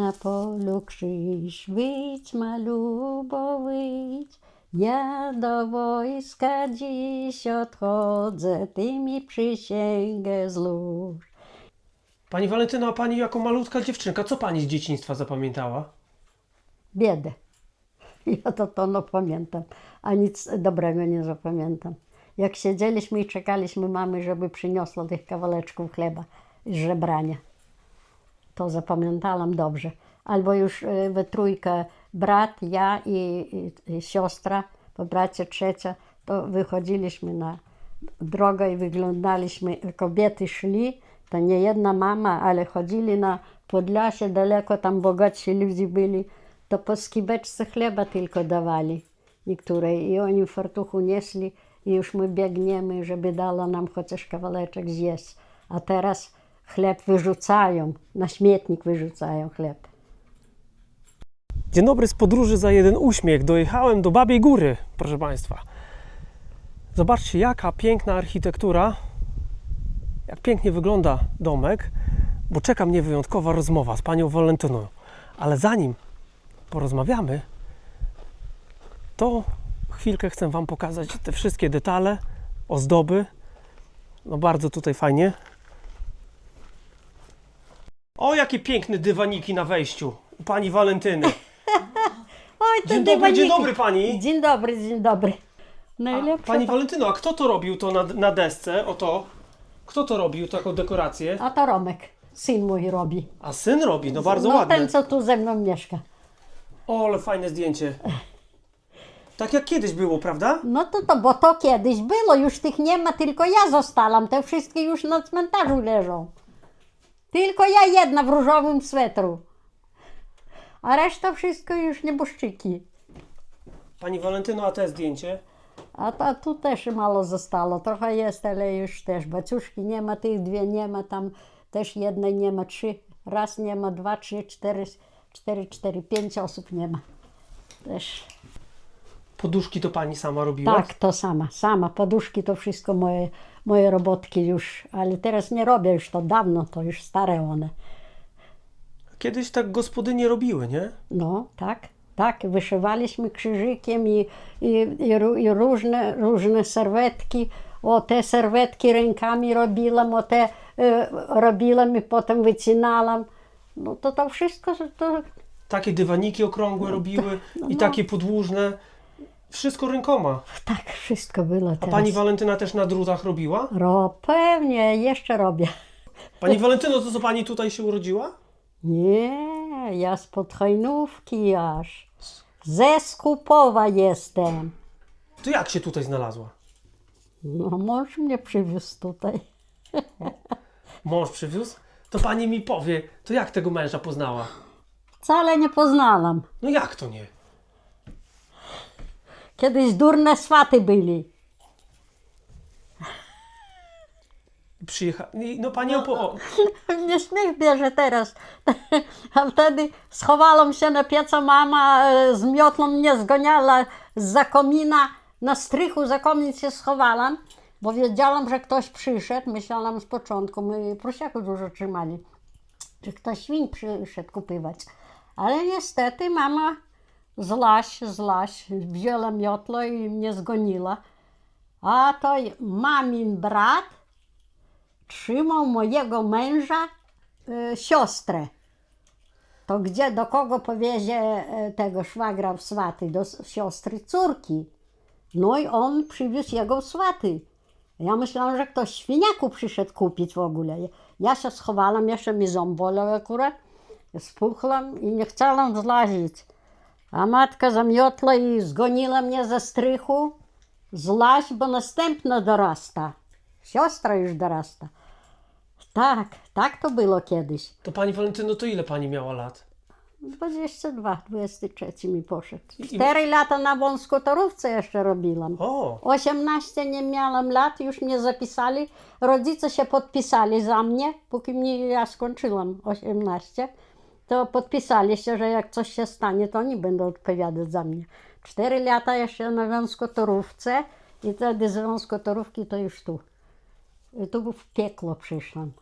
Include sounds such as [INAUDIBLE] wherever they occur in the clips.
Tam na polu krzyż, wyjdź malubo, wyjdź. Ja do wojska dziś odchodzę, ty mi przysięgę złóż. Pani Walentyno, a pani jako malutka dziewczynka, co pani z dzieciństwa zapamiętała? Biedę. [LAUGHS] Ja to, to no pamiętam, a nic dobrego nie zapamiętam. Jak siedzieliśmy i czekaliśmy mamy, żeby przyniosła tych kawałeczków chleba z żebrania. To zapamiętałam dobrze. Albo już e, we trójkę brat, ja i, i, i siostra, po bracie trzecia, to wychodziliśmy na drogę i wyglądaliśmy, kobiety szli, to nie jedna mama, ale chodzili na Podlasie daleko, tam bogatsi ludzie byli, to po skibeczce chleba tylko dawali niektórej i oni w fartuchu nieśli i już my biegniemy, żeby dała nam chociaż kawałeczek zjeść. A teraz chleb wyrzucają, na śmietnik wyrzucają chleb. Dzień dobry z podróży za jeden uśmiech. Dojechałem do Babiej Góry, proszę Państwa. Zobaczcie, jaka piękna architektura, jak pięknie wygląda domek, bo czeka mnie wyjątkowa rozmowa z panią Walentyną. Ale zanim porozmawiamy, to chwilkę chcę Wam pokazać te wszystkie detale, ozdoby. No bardzo tutaj fajnie. O, jakie piękne dywaniki na wejściu u pani Walentyny. [LAUGHS] Oj, to Dzień dobry, dywaniki. dzień dobry pani. Dzień dobry, dzień dobry. Najlepsze. pani Walentyno, a kto to robił to na, na desce? O to. Kto to robił taką dekorację? A to Romek, syn mój robi. A syn robi, no bardzo no ładne. ten, co tu ze mną mieszka. O, ale fajne zdjęcie. Tak jak kiedyś było, prawda? No to to, bo to kiedyś było, już tych nie ma, tylko ja zostałam. Te wszystkie już na cmentarzu leżą. Tylko ja jedna w różowym swetru. A reszta wszystko już nieboszczyki. Pani Walentyno, a te zdjęcie? A ta, tu też mało zostało. Trochę jest, ale już też. Baciuszki nie ma, tych dwie nie ma, tam też jednej nie ma, trzy. Raz nie ma, dwa, trzy, cztery, cztery, cztery, pięć osób nie ma. Też. Poduszki to pani sama robiła? Tak, to sama, sama. Poduszki to wszystko moje, moje robotki już, ale teraz nie robię już to dawno, to już stare one. Kiedyś tak gospodynie robiły, nie? No, tak, tak. Wyszywaliśmy krzyżykiem i, i, i, i różne, różne serwetki. O te serwetki rękami robiłam, o te e, robiłam i potem wycinałam. No to to wszystko, to, Takie dywaniki okrągłe robiły no, i takie podłużne. Wszystko rękoma. tak wszystko było A teraz. pani Walentyna też na drutach robiła? Ro, pewnie, jeszcze robię. Pani Walentyno, to co pani tutaj się urodziła? Nie, ja z Podhojnówki aż. Ze Skupowa jestem. To jak się tutaj znalazła? No, mąż mnie przywiózł tutaj. Mąż przywiózł? To pani mi powie, to jak tego męża poznała? Wcale nie poznałam. No jak to nie? Kiedyś durne swaty byli. Przyjecha... No pani opo... o, [LAUGHS] Mnie śmiech bierze teraz. [LAUGHS] A wtedy schowałam się na pieca mama, e, z miotlą mnie zgoniała z komina. Na strychu za komin się schowałam, bo wiedziałam, że ktoś przyszedł. Myślałam z początku, my prosiaków dużo trzymali, że ktoś świń przyszedł kupywać. Ale niestety mama zlaś, zlaś, wzięła miotło i mnie zgoniła. A to mamin brat trzymał mojego męża y, siostrę. To gdzie, do kogo powiezie y, tego szwagra w swaty? Do siostry córki. No i on przywiózł jego w swaty. Ja myślałam, że ktoś świniaku przyszedł kupić w ogóle. Ja się schowałam, jeszcze mi ząb bolał akurat. Spuchłam i nie chciałam zlazić. A matka zamiotła i zgoniła mnie ze strychu. Zlaź, bo następna dorasta. Siostra już dorasta. Tak, tak to było kiedyś. To pani Walentyno, to ile pani miała lat? 22, 23 mi poszedł. I- 4 lata na wąskotorówce jeszcze robiłam. O, 18 nie miałam lat, już mnie zapisali. Rodzice się podpisali za mnie, póki mnie ja skończyłam 18. To podpisali się, że jak coś się stanie, to oni będą odpowiadać za mnie. 4 lata jeszcze na wąskotorówce i wtedy z wąskotorówki to już tu. I tu w piekło przyszłam.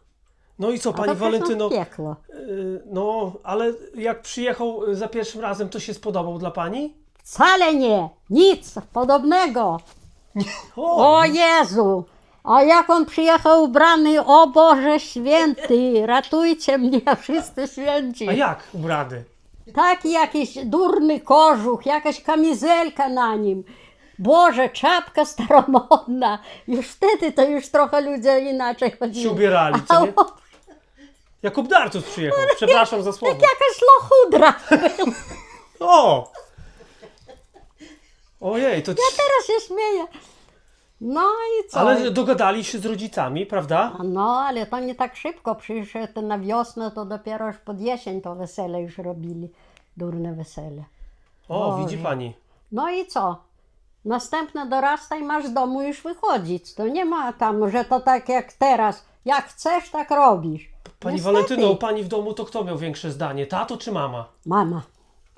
No i co, pani Walentyno? piekło. y, No, ale jak przyjechał y, za pierwszym razem, to się spodobał dla pani? Wcale nie, nic podobnego. [LAUGHS] O, O Jezu! A jak on przyjechał ubrany, o Boże święty, ratujcie mnie, [LAUGHS] wszyscy święci. a jak ubrany? Taki jakiś durny kożuch, jakaś kamizelka na nim. Boże, czapka staromodna. Już wtedy to już trochę ludzie inaczej chodzili. Się ubierali, co nie? on Jakub Dartus przyjechał, przepraszam za słowo. jakaś lochudra. [LAUGHS] O! Ojej, to... Teraz się śmieję. No i co? Ale dogadali się z rodzicami, prawda? No, ale to nie tak szybko. Przyszedł na wiosnę, to dopiero już pod jesień to wesele już robili. Durne wesele. O, Boże. widzi pani. No i co? Następne dorasta i masz z domu już wychodzić. To nie ma tam, że to tak jak teraz. Jak chcesz, tak robisz. Pani Niestety. Walentyno, u pani w domu to kto miał większe zdanie, tato czy mama? Mama.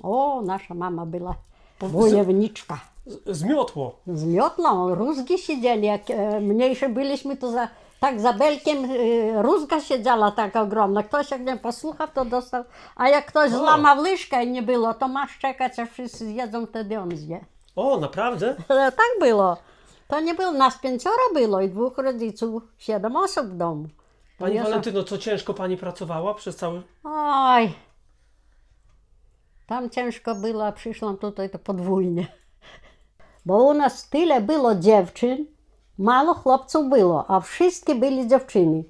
O, nasza mama była Po- wojowniczka. Zmiotło. Z miotlą, rózgi siedzieli. Jak e, mniejsze byliśmy, to za, tak za belkiem e, rózga siedziała taka ogromna. Ktoś jak nie posłuchał, to dostał. A jak ktoś O. złamał łyżkę i nie było, to masz czekać, aż wszyscy zjedzą, wtedy on zje. O, naprawdę? Ale [LAUGHS] tak było. To nie było, nas pięcioro było i dwóch rodziców, siedem osób w domu. To Pani nie Walentyno, co ciężko pani pracowała przez cały... Oj, tam ciężko było, a przyszłam tutaj to podwójnie. Bo u nas tyle było dziewczyn, mało chłopców było, a wszystkie byli dziewczyny.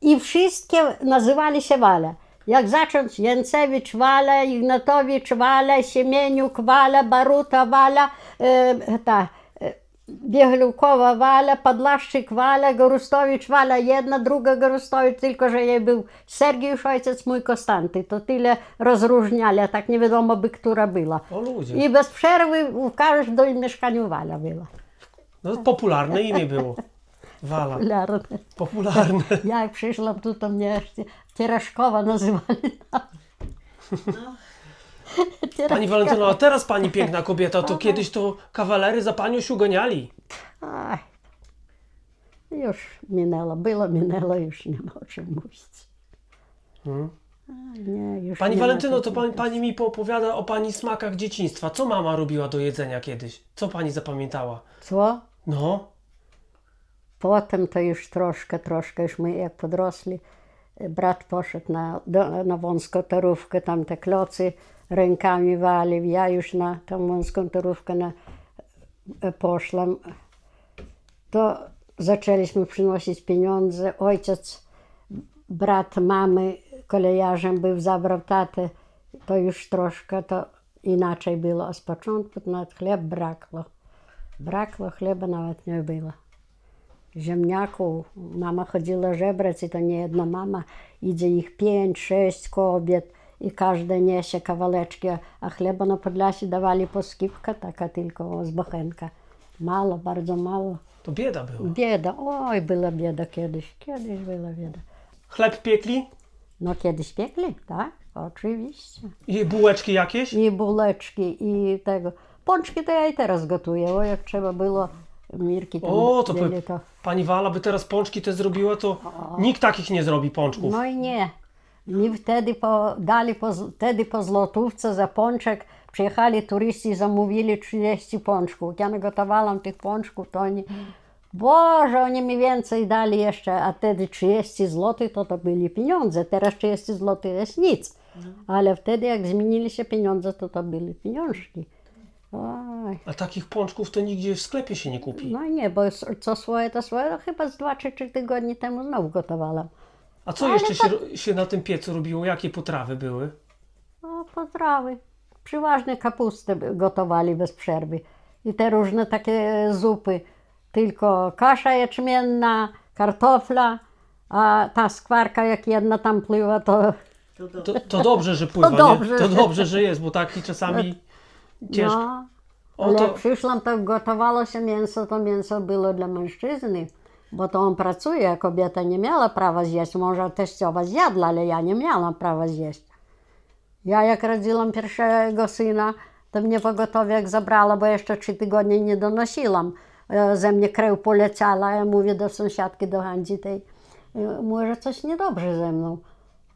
I wszystkie nazywali się Wale. Jak zacząć Jęcewicz Wala, Ignatowicz Wala, Siemieniuk Wala, Baruta Wala, e, ta, Bieglukova Valja, Podlaszczyk Valja, Gorustowicz Valja, jedna, druga Gorustowicz, tylko że jej był Sergiusz ojciec mój Konstanty. To tyle rozróżniali, a tak nie wiadomo by, która była. I bez przerwy w każdym mieszkaniu Walja była. No popularne imię było. Wala. Popularne. Popularne. [LAUGHS] Jak przyszłam tu, to mnie Kieraszkowa nazywali. No. Pani Walentyno, a teraz pani piękna kobieta, to kiedyś to kawalery za panią się uganiali. Ach, już minęło, było minęło, już nie ma o czym mówić. Hmm. A, Nie, już Pani nie ma Walentyno, to pani, pani mi poopowiada o pani smakach dzieciństwa. Co mama robiła do jedzenia kiedyś? Co pani zapamiętała? Co? No, Potem to już troszkę, troszkę, już my jak podrosli, brat poszedł na, do, na wąską torówkę, tam te klocy rękami walił, ja już na tą wąską torówkę na, e, poszłam. To zaczęliśmy przynosić pieniądze. Ojciec, brat mamy kolejarzem był, zabrał tatę, to już troszkę to inaczej było. A z początku nawet chleb brakło. Brakło chleba nawet nie było ziemniaków. Mama chodziła żebrać i to nie jedna mama. Idzie ich pięć, sześć kobiet i każda niesie kawałeczki, a chleba na Podlasie dawali po skipka, taka tylko z bochenka. Mało, bardzo mało. to bieda była. Bieda, oj, była bieda kiedyś, kiedyś była bieda. Chleb piekli No kiedyś piekli, tak? Oczywiście. i bułeczki jakieś? I bułeczki, i tego. Pączki to ja i teraz gotuję, o jak trzeba było Mirki tam O, to mieli by, to. pani Wala by teraz pączki te zrobiła, to nikt takich nie zrobi pączków. No i nie. Mi wtedy po, dali po, z- wtedy po złotówce za pączek. Przyjechali turyści i zamówili 30 pączków. Ja nagotowałam tych pączków, to oni... Boże, oni mi więcej dali jeszcze, a wtedy 30 zł to to byli pieniądze. Teraz 30 zł jest nic. Ale wtedy jak zmienili się pieniądze, to to byli pieniążki. Oj. A takich pączków to nigdzie w sklepie się nie kupi. No nie, bo co swoje, to swoje. No chyba z 2 czy 3 tygodnie temu znowu gotowałam. A co jeszcze się, ro- się na tym piecu robiło? Jakie potrawy były? O, potrawy. Przeważnie kapustę b- gotowali bez przerwy. I te różne takie zupy. Tylko kasza jęczmienna, kartofla, a ta skwarka jak jedna tam pływa, to To, to dobrze, że [LAUGHS] pływa, dobrze, nie? To że- dobrze, że jest, bo taki czasami [LAUGHS] ciężko. no. Ale to, jak przyszłam, to gotowało się mięso, to mięso było dla mężczyzny. Bo to on pracuje, a kobieta nie miała prawa zjeść. Może teściowa zjadła, ale ja nie miałam prawa zjeść. Ja jak rodziłam pierwszego syna, to mnie pogotowie jak zabrała, bo jeszcze trzy tygodnie nie donosiłam. E, Ze mnie krew poleciała, ja mówię do sąsiadki, do Handzi tej. e, może coś niedobrze ze mną.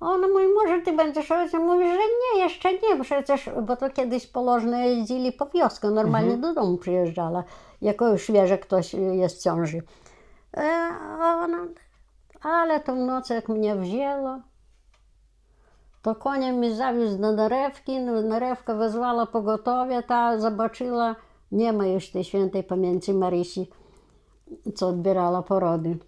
A Ona mówi, może ty będziesz? Ja Mówię, że nie, jeszcze nie, przecież, bo to kiedyś położne jeździli po wioskę, normalnie do domu przyjeżdżała, jako już wie, że ktoś jest w ciąży. E, ona, ale tą noc jak mnie wzięło, to koniem mi zawiózł do Narewki, Narewka wezwała pogotowie, ta zobaczyła, nie ma już tej świętej pamięci Marysi, co odbierała porody.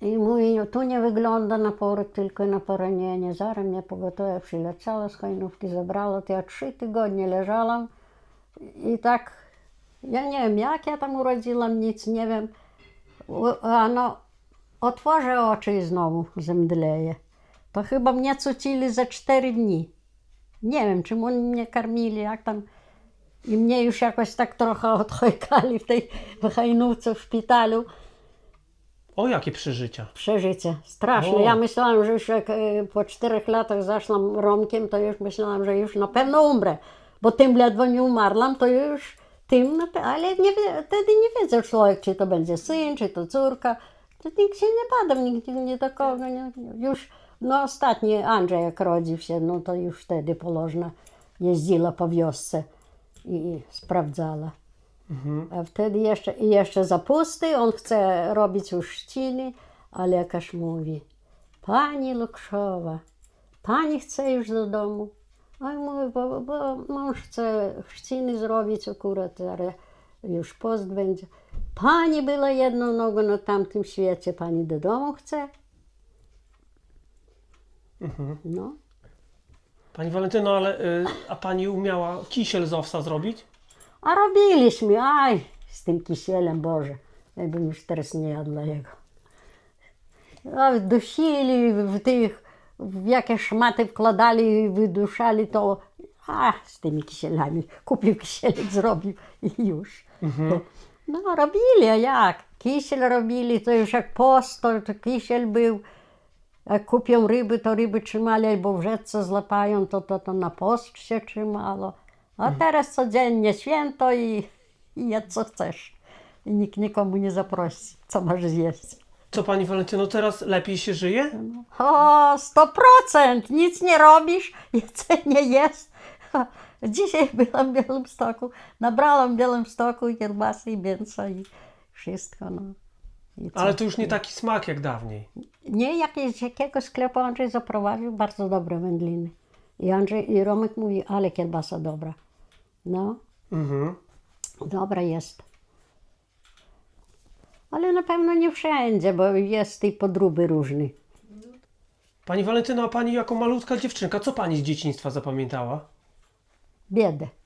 I mówi, tu nie wygląda na poród, tylko na poronienie. Zaraz mnie pogotowie przyleciało z Hajnówki, zabrało. To ja trzy tygodnie leżałam i tak, ja nie wiem jak ja tam urodziłam, nic nie wiem. U- A no, otworzę oczy i znowu zemdleję. To chyba mnie cucili za cztery dni. Nie wiem, czym oni mnie karmili, jak tam. I mnie już jakoś tak trochę [LAUGHS] odchojkali w tej Hajnówce w szpitalu. O, jakie przeżycia. Przeżycie, straszne. O. Ja myślałam, że już jak e, po czterech latach zaszłam Romkiem, to już myślałam, że już na pewno umrę. Bo tym ledwo nie umarłam, to już tym, na pe- ale nie, wie- wtedy nie wiedział człowiek, czy to będzie syn, czy to córka. To nikt się nie badał, nikt nie, do kogo. Nie, już, no ostatni Andrzej jak rodził się, no to już wtedy położna jeździła po wiosce i, i sprawdzała. A wtedy jeszcze, i jeszcze zapusty, on chce robić już trzciny, a lekarz mówi, pani Lukszowa, pani chce już do domu. A ja mówię, bo, bo mąż chce chrzciny zrobić akurat, ale już post będzie. Pani była jedną nogą na tamtym świecie, pani do domu chce? No, Pani Walentyno, ale y, a pani umiała kisiel z owsa zrobić? A robiliśmy, aj, z tym kisielem, Boże, jakbym już teraz nie jadła jego. A dusili w tych, w jakie szmaty wkładali i wyduszali to, a z tymi kisielami, kupił kisielek, zrobił i już. No robili, a jak? Kisiel robili, to już jak post, to, to kisiel był. Jak kupią ryby, to ryby trzymali, albo w rzece złapają, to, to, to na post się trzymało. A teraz codziennie święto i, i jedz co chcesz. I nikt nikomu nie zaprosi, co masz zjeść. Co pani Walentyno, teraz lepiej się żyje? O, sto procent! Nic nie robisz, jedzenie jest. [LAUGHS] Dzisiaj byłam w Białymstoku, nabrałam w Białymstoku kiełbasy i mięsa i wszystko. No. I co? Ale to już nie taki smak jak dawniej. Nie, jakieś, z jakiego sklepu Andrzej zaprowadził, bardzo dobre wędliny. I Andrzej i Romek mówi, ale kiełbasa dobra. No, Mhm. dobra jest. Ale na pewno nie wszędzie, bo jest tej podróby różny. Pani Walentyno, a pani jako malutka dziewczynka, co pani z dzieciństwa zapamiętała? Biedę. [LAUGHS]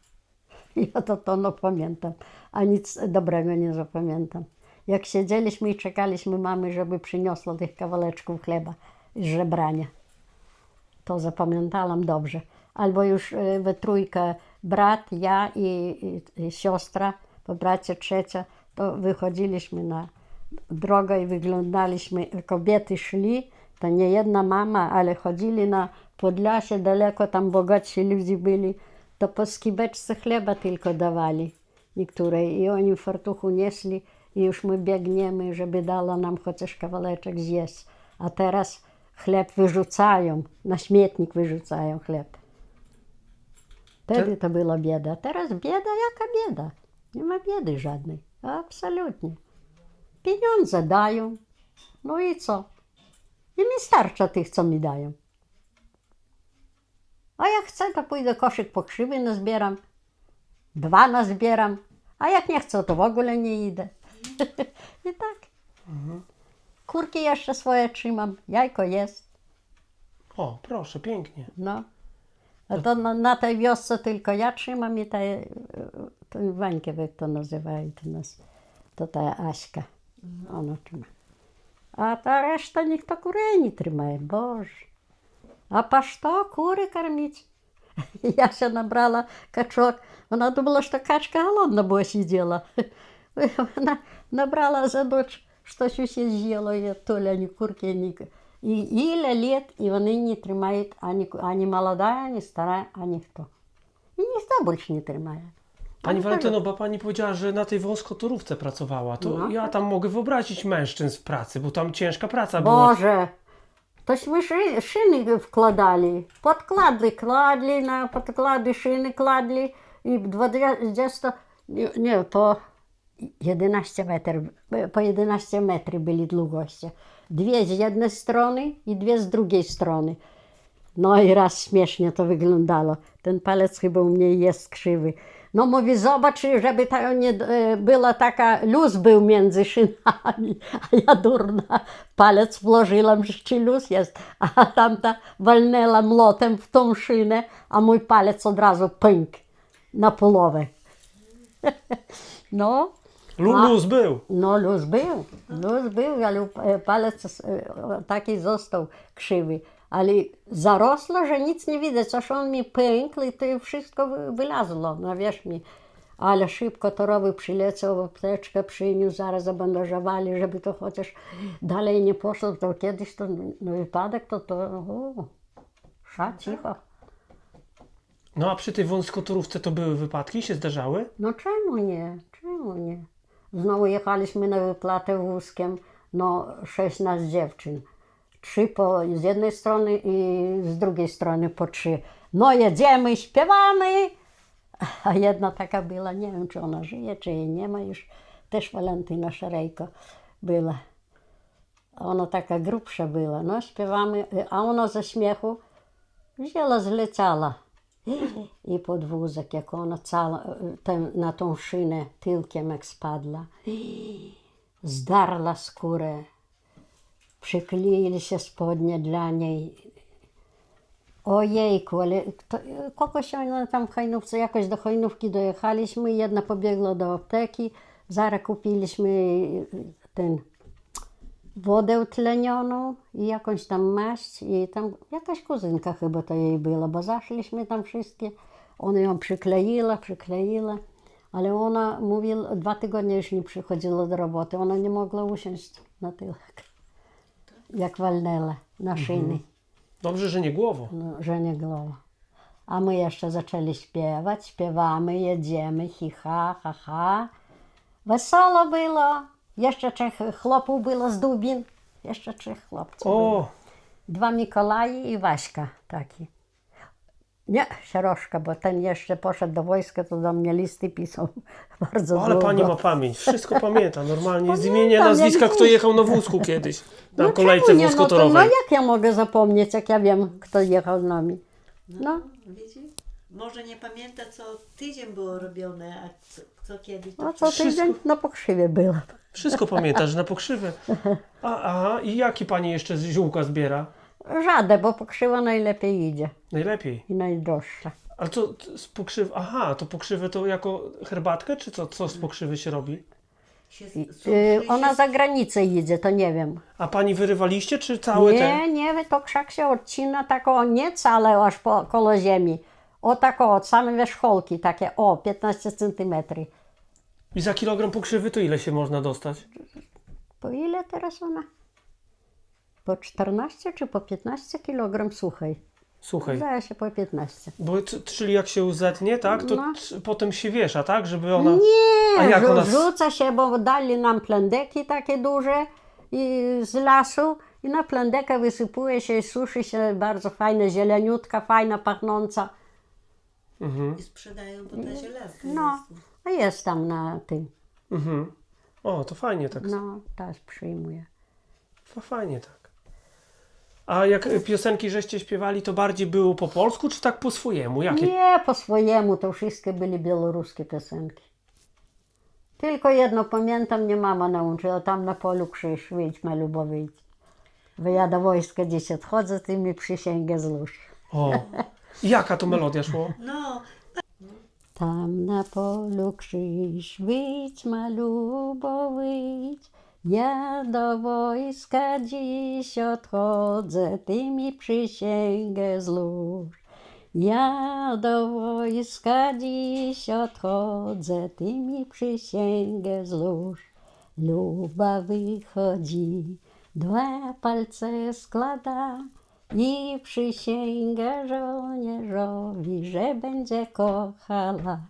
Ja to, to no pamiętam, a nic dobrego nie zapamiętam. Jak siedzieliśmy i czekaliśmy mamy, żeby przyniosła tych kawałeczków chleba z żebrania. To zapamiętałam dobrze. Albo już y, we trójkę brat, ja i, i, i siostra, po bracie trzecia, to wychodziliśmy na drogę i wyglądaliśmy, kobiety szli, to nie jedna mama, ale chodzili na Podlasie, daleko tam bogatsi ludzie byli, to po skibeczce chleba tylko dawali niektórej i oni w fartuchu nieśli i już my biegniemy, żeby dała nam chociaż kawałeczek zjeść. A teraz chleb wyrzucają, na śmietnik wyrzucają chleb. Wtedy to była bieda. Teraz bieda, jaka bieda? Nie ma biedy żadnej. Absolutnie. Pieniądze dają. No i co? I mi starcza tych, co mi dają. A jak chcę, to pójdę koszyk po krzywy nazbieram. Dwa nazbieram. A jak nie chcę, to w ogóle nie idę. [LAUGHS] I tak. Kurki jeszcze swoje trzymam. Jajko jest. O, proszę, pięknie. No. To na, na tej wiosce tylko ja trzymam i ta, to Wańkę, jak to nazywają to nas, to ta Aśka, ona trzyma. A ta reszta niech to kury nie trzymają, Boże. A po co kury karmić? [LAUGHS] Ja się nabrала качок, вона думала, что качка голодна была сидела. Она набрала за ночь, что щось з'їла, і то ли ані курки, ані... І ілля літ, і вони не тримають ані, ані молода, ані стара, ані хто. І ніхто більше не тримає. Pani Ale Walentyno, bo pani powiedziała, że na tej wąskotorówce pracowała. To No. ja tam mogę wyobrazić mężczyzn w pracy, bo tam ciężka praca była. Боже, тоś szy, szyny wkładali, podkłady kładli, na podkłady szyny kładli i 20, nie, nie, po 11 metrów, po 11 metrów byli długości. Dwie z jednej strony i dwie z drugiej strony. No i raz śmiesznie to wyglądało. Ten palec chyba u mnie jest krzywy. No mówi, zobacz, żeby to nie e, była taka, luz był między szynami, [LAUGHS] a ja durna palec włożyłam, że czy luz jest, a tamta walnęła młotem w tą szynę, a mój palec od razu pęk na połowę. [LAUGHS] No, Lu- A- Luz był. no luz był, luz był, ale e, palec e, taki został krzywy. Ale zarosło, że nic nie widać, aż on mi pękł i to wszystko wy- wylazło na wierzchni. Ale szybko torowy przyleciał, apteczkę przyniósł, zaraz zabandażowali, żeby to chociaż dalej nie poszło, to kiedyś to no, wypadek, to to, o, sza, cicho. No a przy tej wąskotorówce to były wypadki, się zdarzały? No czemu nie? Czemu nie? Znowu jechaliśmy na wyplatę wózkiem, no sześć nas dziewczyn. Trzy po, z jednej strony i z drugiej strony po trzy. No jedziemy, śpiewamy. A jedna taka była, nie wiem czy ona żyje, czy jej nie ma już, też Walentyna Szarejko była. A Ona taka grubsza była, no śpiewamy, a ona ze śmiechu wzięła, zleciała. [GASPS] I pod wózek, jak ona cała, ten, na tą szynę tyłkiem jak spadła. [GASPS] Zdarła skórę. Przykleili się spodnie dla niej. Ojejku, ale kto, kogoś ona tam w Hajnówce, jakoś do Hajnówki dojechaliśmy, jedna pobiegła do apteki, zaraz kupiliśmy ten wodę tlenioną i jakąś tam maść i tam jakaś kuzynka chyba to jej była, bo zaszliśmy tam wszystkie. Ona ją przykleiła, przykleiła, ale ona mówiła, dwa tygodnie już nie przychodziła do roboty, ona nie mogła usiąść na tyłek, jak walnęła na szyny, Dobrze, że nie głową. no, że nie głowa. A my jeszcze zaczęli śpiewać, śpiewamy, jedziemy, hi ha, ha, ha. Wesoło było. Jeszcze trzech chłopów było z Dubin. Jeszcze trzech chłopców. było. O, Dwa Mikołaji i Waśka taki. Nie, Sieroszka, bo ten jeszcze poszedł do wojska, to do mnie listy pisał [LAUGHS] bardzo ale długo. pani ma pamięć, wszystko pamięta. Normalnie z imienia, nazwiska, kto jechał na wózku kiedyś. Na No kolejce? No, to, no wąskotorowej. jak ja mogę zapomnieć, jak ja wiem, kto jechał z nami. No, Wiecie? Może nie pamięta, co tydzień było robione, a co, kiedyś. To no co wszystko- tydzień na pokrzywie było. Wszystko pamiętasz, na pokrzywę. A, aha, i jaki pani jeszcze z ziółka zbiera? Żaden, bo pokrzywa najlepiej idzie Najlepiej. i najdroższa. Ale co t- z pokrzywy? Aha, to pokrzywę to jako herbatkę, czy co, co z pokrzywy się robi? się I, y, się ona za granicę idzie, to nie wiem. A pani wyrywaliście, czy całe te? Nie, nie, to krzak się odcina tak o, nie aż po, koło ziemi. O tak o, od samej wierzchołki, takie o, 15 centymetrów. I za kilogram pokrzywy to ile się można dostać? Po ile teraz ona? Po 14 czy po 15 kilogram suchej? Słuchaj, Zdaje się po 15. bo czyli jak się zetnie, tak, to No. t- potem się wiesza, tak, żeby ona... Nie, A jak rzu- ona- rzuca się, bo dali nam plendeki takie duże i z lasu i na plendekę wysypuje się i suszy się bardzo fajne, zieleniutka, fajna, pachnąca. Mhm, i sprzedają, bo ta zielarka No, jest. A jest tam na tym, mhm. O, to fajnie tak. no, też przyjmuje. Fa- Fajnie tak. A jak piosenki żeście śpiewali, to bardziej było po polsku, czy tak po swojemu? Jakie? Nie, po swojemu to wszystkie byli białoruskie piosenki. Tylko jedno pamiętam, mnie mama nauczyła, tam na polu krzyż, wyjdź malubo, wyjdź. Bo ja do wojska dziś odchodzę, ty mi przysięgę złóż. O, [LAUGHS] jaka to melodia szło? No, Tam na polu krzyż, wyjdź malubo, wyjdź. Ja do wojska dziś odchodzę, ty mi przysięgę złóż. Ja do wojska dziś odchodzę, ty mi przysięgę złóż. Luba wychodzi, dwa palce składa i przysięga żołnierzowi, że będzie kochała.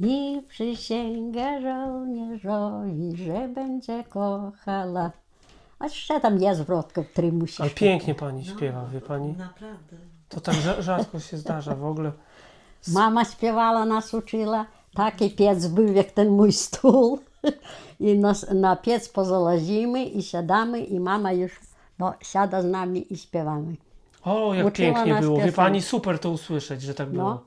I przysięgę żołnierzowi, że będzie kochała. A jeszcze tam jest zwrotka w trymusie. Ale pięknie pani śpiewa, wie pani? Naprawdę. To tak rza- rzadko się zdarza w ogóle. Mama śpiewała, nas uczyła. Taki piec był jak ten mój stół. [LAUGHS] I nas, na piec pozalazimy i siadamy i mama już no, siada z nami i śpiewamy. O, jak Uczyła pięknie nas było. Wie piosenki. pani, super to usłyszeć, że tak było.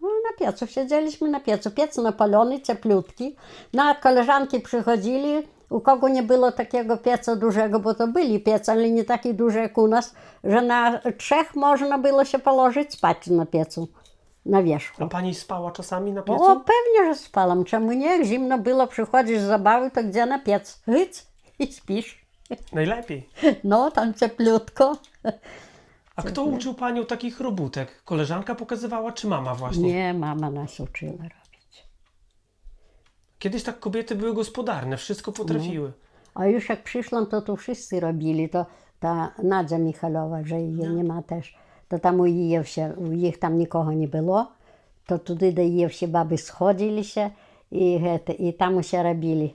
No na piecu, siedzieliśmy na piecu. Piec napalony, cieplutki. No a koleżanki przychodzili, u kogo nie było takiego pieca dużego, bo to byli piece, ale nie taki duży jak u nas, że na trzech można było się położyć spać na piecu, na wierzchu. A pani spała czasami na piecu? O, pewnie, że spałam. Czemu nie? Jak zimno było, przychodzisz z zabawy, to gdzie na piec? Hyc i śpisz. Najlepiej. No, tam cieplutko. A kto uczył panią takich robótek? Koleżanka pokazywała, czy mama właśnie? Nie, mama nas uczyła robić. Kiedyś tak kobiety były gospodarne, wszystko potrafiły. A już jak przyszłam, to tu wszyscy robili. To ta Nadzia Michalowa, że jej nie ma też. To tam u jej się, u ich tam nikogo nie było. To туди до її всі баби сходилися і, гете, і там усе робили.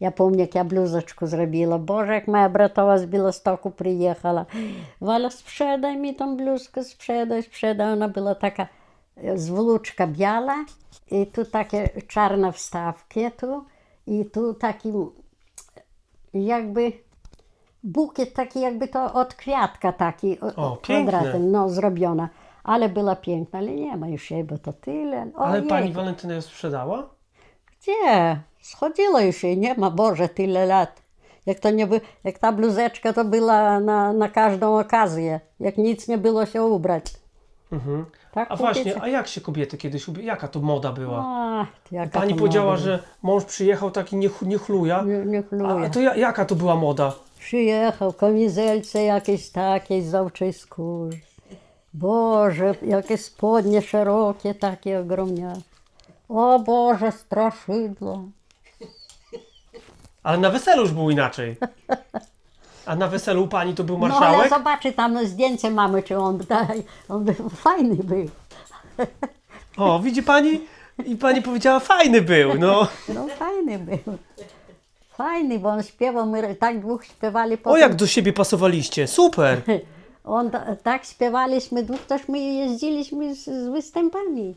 Я пам'ятаю, як я блузочку зробила. Боже, як моя братова з Білостоку приїхала. Валя, спrzedaj mi tą bluzkę, sprzedaj, sprzedaj. Ona była taka e, zwłóczka biała i tu takie czarne wstawki tu i tu taki jakby bukiet taki jakby to od kwiatka taki o, O, kwadratem, piękne. no zrobiona. Ale była piękna, ale nie ma już jej, bo to tyle. Ale Ojej, pani Walentyna ją sprzedała? gdzie? Schodziła już jej, nie ma, Boże, tyle lat. Jak, to nie by, jak ta bluzeczka to była na, na każdą okazję, jak nic nie było się ubrać. Mhm. Tak A kupić- właśnie, a jak się kobiety kiedyś ubi... Jaka to moda była? Ach, jaka Pani powiedziała, moda. że mąż przyjechał taki nie, nie chluja. Nie, nie A, chluję. a to ja, jaka to była moda? Przyjechał, kamizelce jakieś takie z owczej skóry. Boże, jakie spodnie szerokie, takie ogromne. O Boże, straszydło. Ale na weselu już było inaczej. A na weselu u pani to był No ale marszałek? zobaczy tam zdjęcie mamy, czy on, daj, on był fajny był. O, widzi pani? I pani powiedziała, fajny był, no. No fajny był. Fajny, bo on śpiewał, my tak dwóch śpiewali O, jak do siebie pasowaliście, super. [LAUGHS] On ta- tak śpiewaliśmy dwóch, toż my jeździliśmy z, z występami.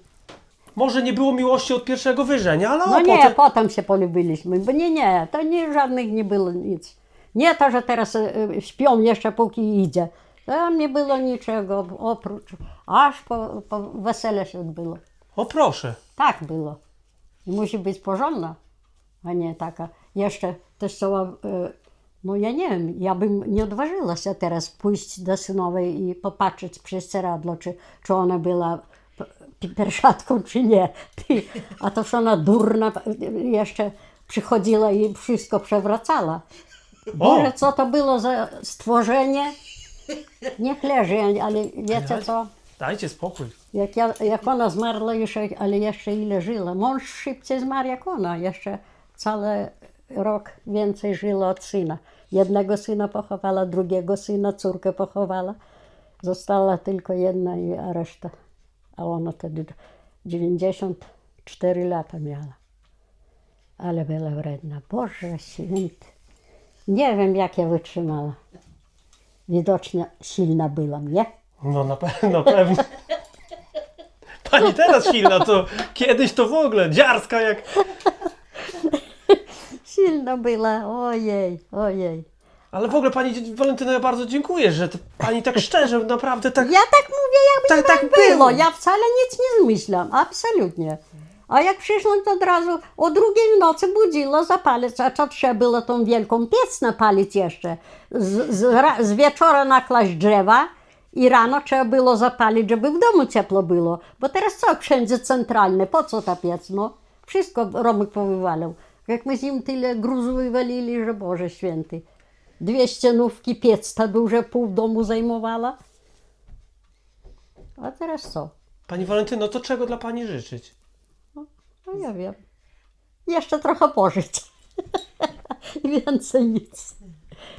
Może nie było miłości od pierwszego wyrzenia, ale No o, nie, potem... potem się polubiliśmy, bo nie, nie, to nie żadnych nie było nic. Nie to, że teraz e, śpią jeszcze póki idzie. Tam nie było niczego oprócz, aż po, po wesele się odbyło. O, proszę. Tak było. I musi być porządna, a nie taka. Jeszcze też cała, e, no ja nie wiem, ja bym nie odważyła się teraz pójść do synowej i popatrzeć przez ceradło, czy, czy ona była p- perszatką, czy nie. Ty, a to, ona durna jeszcze przychodziła i wszystko przewracała. Boże, co to było za stworzenie? Niech leży, ale wiecie co? Dajcie spokój. Jak, ja, jak ona zmarła, jeszcze, ale jeszcze ile żyła. Mąż szybciej zmarł jak ona. Jeszcze cały rok więcej żyła od syna. Jednego syna pochowała, drugiego syna, córkę pochowała. Została tylko jedna i reszta. A ona wtedy 94 lata miała. Ale była wredna. Boże święty. Nie wiem, jak ja wytrzymała. Widocznie silna byłam, nie? No na pewno, pewnie. Pani teraz silna, to kiedyś to w ogóle dziarska jak... Silna była, ojej, ojej. Ale w ogóle pani Walentyna, ja bardzo dziękuję, że to pani tak szczerze, naprawdę tak... Ja tak mówię, jakby Tak- tak, tak było. było. Ja wcale nic nie zmyślam, absolutnie. A jak przyszłam, to od razu o drugiej w nocy budziła zapalić, a co trzeba było tą wielką piec napalić jeszcze. Z, z, z wieczora naklaść drzewa i rano trzeba było zapalić, żeby w domu ciepło było. Bo teraz co, wszędzie centralne, po co ta piec, no? Wszystko Romek powywalał. Jak my z nim tyle gruzu wywalili, że Boże Święty. Dwie ścianówki, piec ta duże pół domu zajmowała. A teraz co? Pani Walentyno, to czego dla pani życzyć? No ja wiem. Jeszcze trochę pożyć. [LAUGHS] I Więcej nic.